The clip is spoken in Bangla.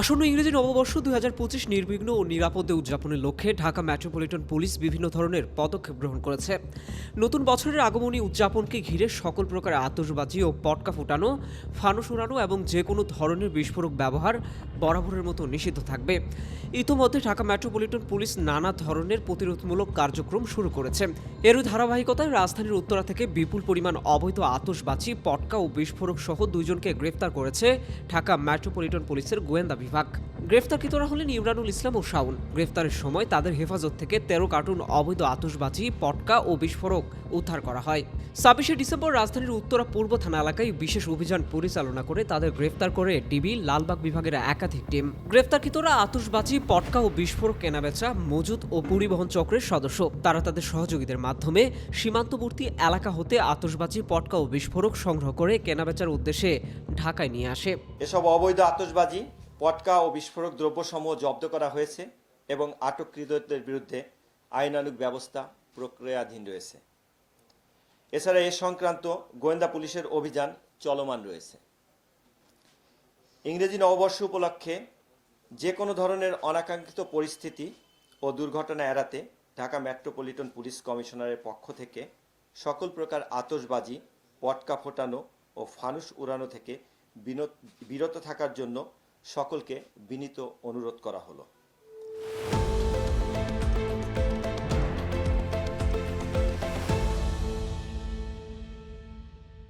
আসন্ন ইংরেজি নববর্ষ দু হাজার পঁচিশ নির্বিঘ্ন ও নিরাপদে উদযাপনের লক্ষ্যে ঢাকা মেট্রোপলিটন পুলিশ বিভিন্ন ধরনের পদক্ষেপ গ্রহণ করেছে। নতুন বছরের আগমনী উদযাপনকে ঘিরে সকল প্রকার আতসবাজি ও পটকা ফুটানো, ফানুস উড়ানো এবং যে কোনো ধরনের বিস্ফোরক ব্যবহার বরাবরের মতো নিষিদ্ধ থাকবে। ইতোমধ্যে ঢাকা মেট্রোপলিটন পুলিশ নানা ধরনের প্রতিরোধমূলক কার্যক্রম শুরু করেছে। এরই ধারাবাহিকতায় রাজধানীর উত্তরা থেকে বিপুল পরিমাণ অবৈধ আতশবাজি, পটকা ও বিস্ফোরক সহ দুইজনকে গ্রেফতার করেছে ঢাকা মেট্রোপলিটন পুলিশের গোয়েন্দা বিভাগ। গ্রেফতারকৃতরা হলেন ইমরানুল ইসলাম ও শাওন। গ্রেফতারের সময় তাদের হেফাজত থেকে তেরো কার্টুন অবৈধ আতশবাজি, পটকা ও বিস্ফোরক উদ্ধার করা হয়। ছাব্বিশে ডিসেম্বর রাজধানীর উত্তরা পূর্ব থানা এলাকায় বিশেষ অভিযান পরিচালনা করে তাদের গ্রেফতার করে ডিবি, লালবাগ বিভাগের একাধিক টিম। গ্রেফতারকৃতরা আতশবাজি, পটকা ও বিস্ফোরক কেনাবেচা মজুদ ও পরিবহন চক্রের সদস্য। তারা তাদের সহযোগীদের মাধ্যমে সীমান্তবর্তী এলাকা হতে আতশবাজি, পটকা ও বিস্ফোরক সংগ্রহ করে কেনাবেচার উদ্দেশ্যে ঢাকায় নিয়ে আসে। এসব অবৈধ আতশবাজি পটকা ও বিস্ফোরক দ্রব্যসমূহ জব্দ করা হয়েছে এবং আটককৃতদের বিরুদ্ধে আইনানুগ ব্যবস্থা প্রক্রিয়াধীন রয়েছে। এছাড়া এ সংক্রান্ত গোয়েন্দা পুলিশের অভিযান চলমান রয়েছে। ইংরেজি নববর্ষ উপলক্ষে যে কোনো ধরনের অনাকাঙ্ক্ষিত পরিস্থিতি ও দুর্ঘটনা এড়াতে ঢাকা মেট্রোপলিটন পুলিশ কমিশনারের পক্ষ থেকে সকল প্রকার আতশবাজি, পটকা ফোটানো ও ফানুস উড়ানো থেকে বিরত থাকার জন্য সকলকে বিনীত অনুরোধ করা হলো।